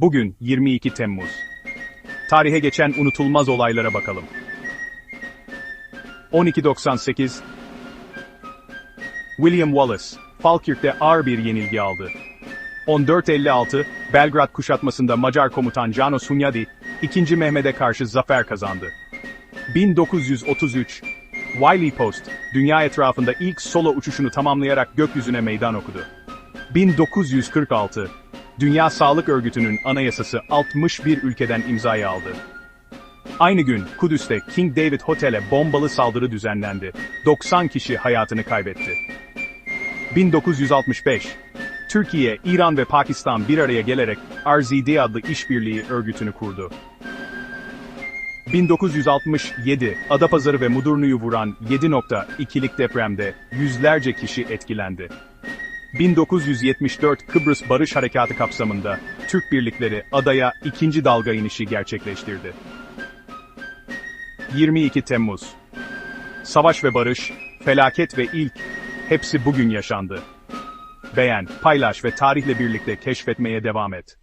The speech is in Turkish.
Bugün 22 Temmuz. Tarihe geçen unutulmaz olaylara bakalım. 1298 William Wallace, Falkirk'te ağır bir yenilgi aldı. 1456 Belgrad kuşatmasında Macar komutan Janos Hunyadi, 2. Mehmet'e karşı zafer kazandı. 1933 Wiley Post, dünya etrafında ilk solo uçuşunu tamamlayarak gökyüzüne meydan okudu. 1946 Dünya Sağlık Örgütü'nün anayasası 61 ülkeden imzayı aldı. Aynı gün Kudüs'te King David Hotel'e bombalı saldırı düzenlendi. 90 kişi hayatını kaybetti. 1965 Türkiye, İran ve Pakistan bir araya gelerek RZD adlı işbirliği örgütünü kurdu. 1967 Adapazarı ve Mudurnu'yu vuran 7.2'lik depremde yüzlerce kişi etkilendi. 1974 Kıbrıs Barış Harekatı kapsamında Türk birlikleri adaya ikinci dalga inişi gerçekleştirdi. 22 Temmuz Savaş ve barış, felaket ve ilk, hepsi bugün yaşandı. Beğen, paylaş ve tarihle birlikte keşfetmeye devam et.